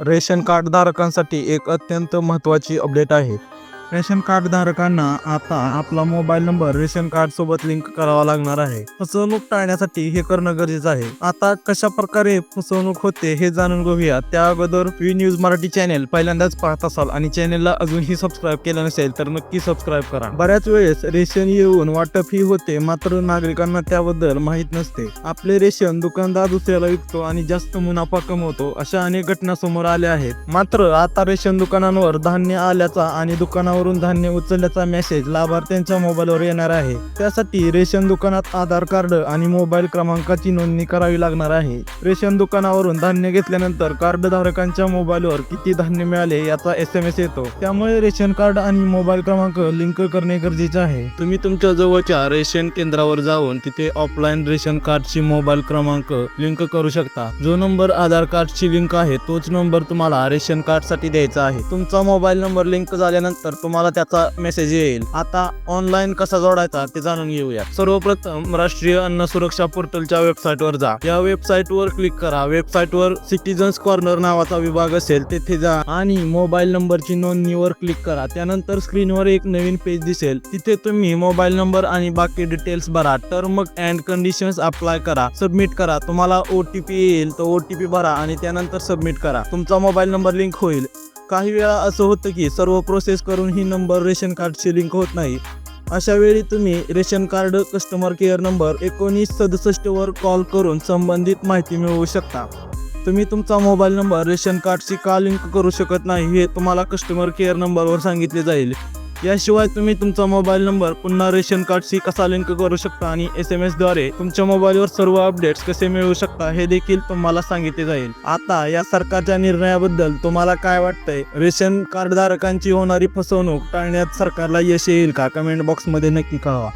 Ration card धारकांसाठी एक अत्यंत महत्त्वाची अपडेट आहे. रेशन कार्ड धारकांना आता आपला मोबाईल नंबर रेशन कार्ड सोबत लिंक करावा लागणार आहे. फसवणूक टाळण्यासाठी हे करणं गरजेचं आहे. आता कशा प्रकारे फसवणूक होते हे जाणून घेऊया. त्या अगोदर व्ही न्यूज मराठी चॅनेल पहिल्यांदाच पाहत असाल आणि चॅनेलला अजूनही सबस्क्राईब केलं नसेल तर नक्की सबस्क्राईब करा. बऱ्याच वेळेस रेशन येऊन वाटप ही होते मात्र नागरिकांना त्याबद्दल माहीत नसते. आपले रेशन दुकानदार दुसऱ्याला विकतो आणि जास्त मुनाफा कमवतो अशा अनेक घटना समोर आल्या आहेत. मात्र आता रेशन दुकानांवर धान्य आल्याचा आणि दुकानावर दुकानावरून धान्य उचलल्याचा मेसेज लाभार्थ्यांच्या मोबाईलवर येणार आहे. त्यासाठी रेशन दुकानात आधार कार्ड आणि मोबाईल क्रमांकाची नोंदणी करावी लागणार आहे. रेशन दुकानावरून धान्य घेतल्यानंतर कार्ड धारकांच्या मोबाईलवर किती धान्य मिळाले याचा एस एम एस येतो. त्यामुळे रेशन कार्ड आणि मोबाईल क्रमांक लिंक करणे गरजेचे आहे. तुम्ही तुमच्या जवळच्या रेशन केंद्रावर जाऊन तिथे ऑफलाईन रेशन कार्डची मोबाईल क्रमांक लिंक करू शकता. जो नंबर आधार कार्डची लिंक आहे तोच नंबर तुम्हाला रेशन कार्डसाठी द्यायचा आहे. तुमचा मोबाईल नंबर लिंक झाल्यानंतर तुम्हाला तुम्हाला त्याचा मेसेज येईल. आता ऑनलाईन कसा जोडायचा ते जाणून घेऊया सर्वप्रथम राष्ट्रीय अन्न सुरक्षा पोर्टलच्या वेबसाईट वर जा. या वेबसाईट वर क्लिक करा. वेबसाईट वर सिटीजन्स कॉर्नर नावाचा विभाग असेल तेथे जा. आणि मोबाईल नंबरची नोंदणीवर क्लिक करा. त्यानंतर स्क्रीनवर एक नवीन पेज दिसेल. तिथे तुम्ही मोबाईल नंबर आणि बाकी डिटेल्स भरा. टर्म अँड कंडिशन्स अप्लाय करा. सबमिट करा. तुम्हाला ओ टी पी येईल. तो ओ टी पी भरा आणि त्यानंतर सबमिट करा. तुमचा मोबाईल नंबर लिंक होईल. काही वेळा असं होतं की सर्व प्रोसेस करून ही नंबर रेशन कार्डशी लिंक होत नाही. अशा वेळी तुम्ही ration card customer care number एकोणीस सदुसष्टवर कॉल करून संबंधित माहिती मिळवू शकता. तुम्ही तुमचा मोबाईल नंबर रेशन कार्डशी का लिंक करू शकत नाही हे तुम्हाला कस्टमर केअर नंबरवर सांगितले जाईल. याशिवाय तुम्ही तुमचा मोबाईल नंबर पुन्हा रेशन कार्डशी कसा लिंक करू शकता आणि एस एम एसद्वारे तुमच्या मोबाईलवर सर्व अपडेट्स कसे मिळवू शकता हे देखील तुम्हाला सांगितले जाईल. आता या सरकारच्या निर्णयाबद्दल तुम्हाला काय वाटतंय? रेशन कार्ड धारकांची होणारी फसवणूक टाळण्यात सरकारला यश येईल का? कमेंट बॉक्समध्ये नक्की कळवा.